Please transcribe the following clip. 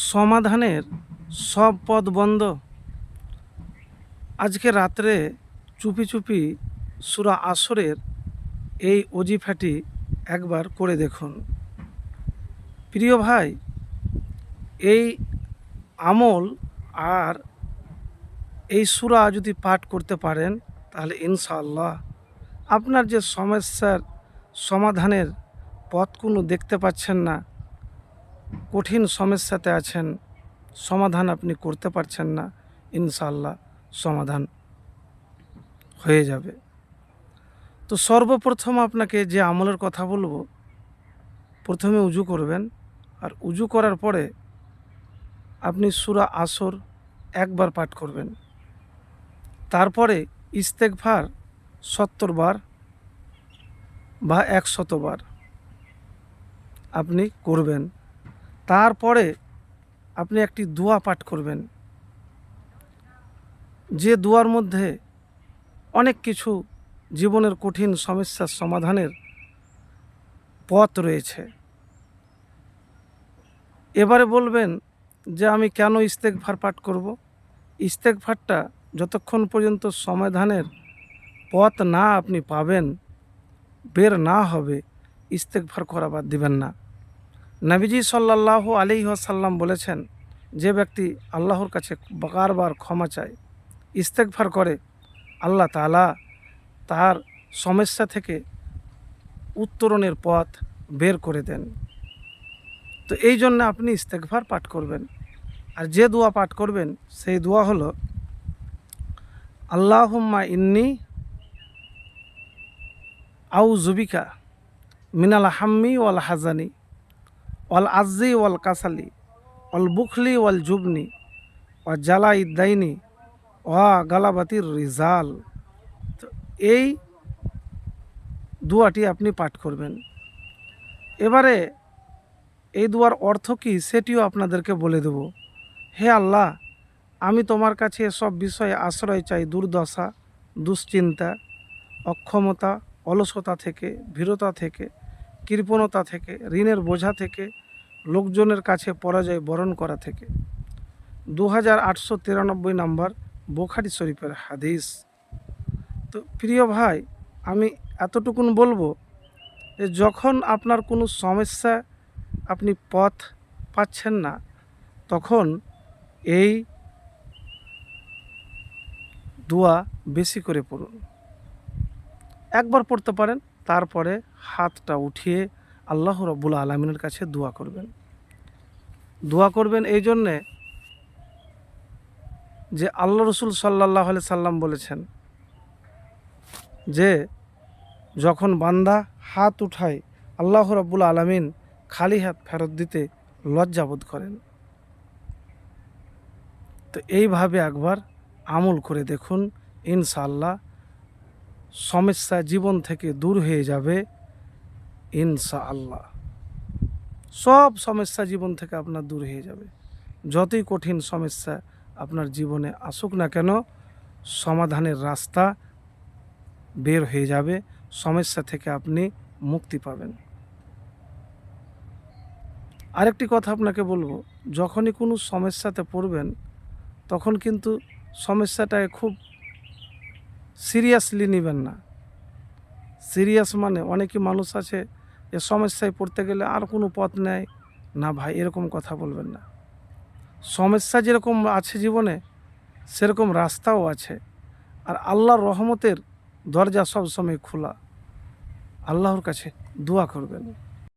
সমাধানের সব পথ বন্ধ। আজকে রাত্রে চুপি চুপি সুরা আসরের এই অজিফাটি একবার করে দেখুন। প্রিয় ভাই, এই আমল আর এই সুরা যদি পাঠ করতে পারেন, তাহলে ইনশাআল্লাহ আপনার যে সমস্যার সমাধানের পথ কোনো দেখতে পাচ্ছেন না কঠিন সমস্যাতে আছেন, সমাধান আপনি করতে পারছেন না ইনশাল্লাহ সমাধান হয়ে যাবে। তো সর্বপ্রথম আপনাকে যে আমলের কথা বলব, প্রথমে উজু করবেন আর উজু করার পরে আপনি সুরা আসর একবার পাঠ করবেন। তারপরে ইস্তেকভার সত্তর বার বা একশতবার আপনি করবেন। তারপরে আপনি একটি দোয়া পাঠ করবেন। যে দোয়ার মধ্যে অনেক কিছু জীবনের কঠিন সমস্যার সমাধানের পথ রয়েছে। এবারে বলবেন যে আমি কেন ইস্তেকভার পাঠ করব? ইস্তেকভারটা যতক্ষণ পর্যন্ত সমাধানের পথ না আপনি পাবেন, বের না হবে ইস্তেকভার করা বাদ দিবেন না। নবীজি সাল্লাহ আলি সাল্লাম বলেছেন, যে ব্যক্তি আল্লাহর কাছে বারবার ক্ষমা চায় ইস্তেকভার করে, আল্লাহ তালা তার সমস্যা থেকে উত্তরণের পথ বের করে দেন। তো এই জন্য আপনি ইস্তেকভার পাঠ করবেন। আর যে দোয়া পাঠ করবেন, সেই দোয়া হলো, আল্লাহুম্মা ইন্নি আউ জুবিকা মিনাল হাম্মি ওয়াল হাজানি ওয়াল আজি ওয়াল কাসালি, ওয়াল বুখলি ওয়াল জুবনি, ওয়া জালা ইদ্দাইনি ওয়া গালাবাতির রিজাল। এই দুয়াটি আপনি পাঠ করবেন। এবারে এই দুয়ার অর্থ কী সেটিও আপনাদেরকে বলে দেব। হে আল্লাহ, আমি তোমার কাছে এসব বিষয়ে আশ্রয় চাই দুর্দশা, দুশ্চিন্তা, অক্ষমতা, অলসতা থেকে, ভীরতা থেকে, কৃপণতা থেকে, ঋণের বোঝা থেকে লোকজনের কাছে পরাজয় বরণ করা থেকে। দু হাজার আটশো তিরানব্বই নম্বর বোখারি শরীফের হাদিস। তো প্রিয় ভাই, আমি এতটুকুন বলব যে যখন আপনার কোনো সমস্যা আপনি পথ পাচ্ছেন না, তখন এই দোয়া বেশি করে পড়ুন। একবার পড়তে পারেন, তারপরে হাতটা উঠিয়ে আল্লাহ রব্বুল আলমিনের কাছে দোয়া করবেন। দোয়া করবেন এই জন্যে যে আল্লাহ রসুল সাল্লাহ আলি সাল্লাম বলেছেন যে, যখন বান্দা হাত উঠায়, আল্লাহ রব্বুল আলমিন খালি হাত ফেরত দিতে লজ্জাবোধ করেন। তো এইভাবে একবার আমল করে দেখুন ইনশাল্লাহ সমস্যা জীবন থেকে দূর হয়ে যাবে। ইনশাআল্লাহ। সব সমস্যা জীবন থেকে আপনার দূর হয়ে যাবে। যতই কঠিন সমস্যা আপনার জীবনে আসুক না কেন, সমাধানের রাস্তা বের হয়ে যাবে, সমস্যা থেকে আপনি মুক্তি পাবেন। আরেকটি কথা আপনাকে বলব, যখনই কোনো সমস্যাতে পড়বেন, তখন কিন্তু সমস্যাটাকে খুব সিরিয়াসলি নেবেন না। সিরিয়াস মানে অনেকই মানুষ আছে এ সমস্যায় পড়তে গেলে আর কোনো পথ নেয় না ভাই, এরকম কথা বলবেন না। সমস্যা যেরকম আছে জীবনে, সেরকম রাস্তাও আছে। আর আল্লাহর রহমতের দরজা সবসময় খোলা। আল্লাহর কাছে দোয়া করবেন।